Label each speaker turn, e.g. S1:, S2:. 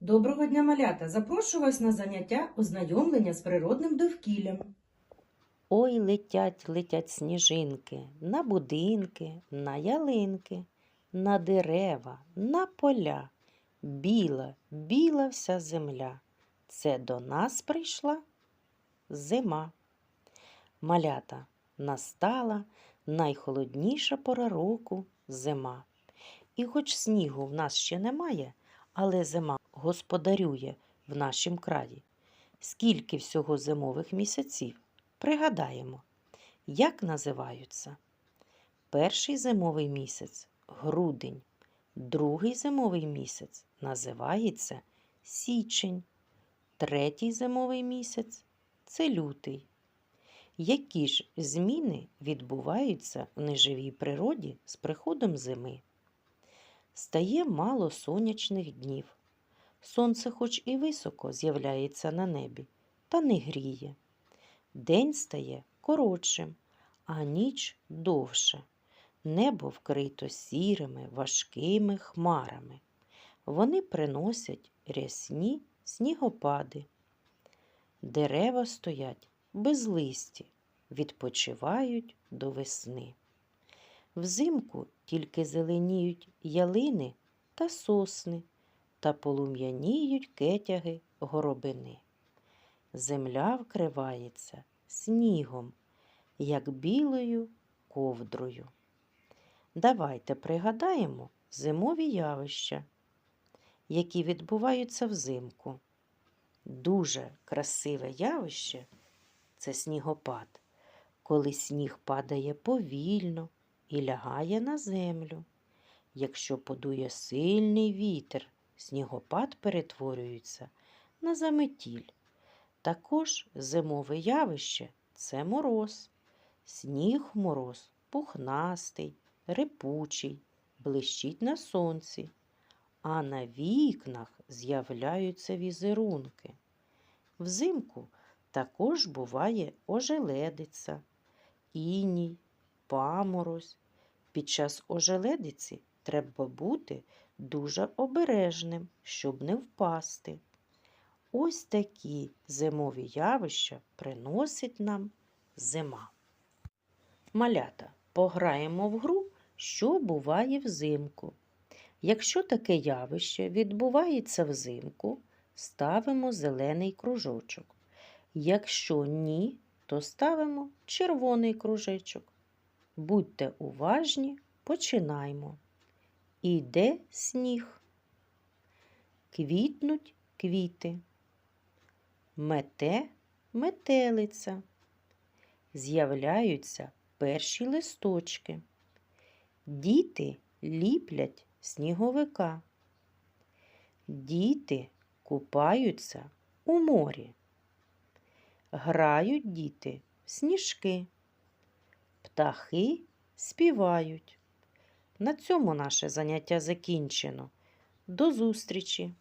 S1: Доброго дня, малята! Запрошую вас на заняття ознайомлення з природним довкіллям.
S2: Ой, летять, летять сніжинки на будинки, на ялинки, на дерева, на поля. Біла, біла вся земля. Це до нас прийшла зима. Малята настала найхолодніша пора року зима. І хоч снігу в нас ще немає, але зима господарює в нашім краї. Скільки всього зимових місяців? Пригадаємо, як називаються. Перший зимовий місяць грудень, другий зимовий місяць називається січень, третій зимовий місяць це лютий. Які ж зміни відбуваються в неживій природі з приходом зими? Стає мало сонячних днів. Сонце, хоч і високо з'являється на небі, та не гріє. День стає коротшим, а ніч довше. Небо вкрито сірими, важкими хмарами. Вони приносять рясні снігопади. Дерева стоять без листі, відпочивають до весни. Взимку тільки зеленіють ялини та сосни та полум'яніють кетяги горобини. Земля вкривається снігом, як білою ковдрою. Давайте пригадаємо зимові явища, які відбуваються взимку. Дуже красиве явище це снігопад, коли сніг падає повільно і лягає на землю. Якщо подує сильний вітер, снігопад перетворюється на заметіль. Також зимове явище це мороз. Сніг мороз пухнастий, рипучий, блищить на сонці, а на вікнах з'являються візерунки. Взимку також буває ожеледиця, іній, паморозь. Під час ожеледиці треба бути дуже обережним, щоб не впасти. Ось такі зимові явища приносить нам зима. Малята, пограємо в гру, що буває взимку. Якщо таке явище відбувається взимку, ставимо зелений кружочок. Якщо ні, то ставимо червоний кружечок. Будьте уважні, починаймо. Іде сніг. Квітнуть квіти мете метелиця. З'являються перші листочки. Діти ліплять сніговика. Діти купаються у морі. Грають діти в сніжки. Птахи співають. На цьому наше заняття закінчено. До зустрічі!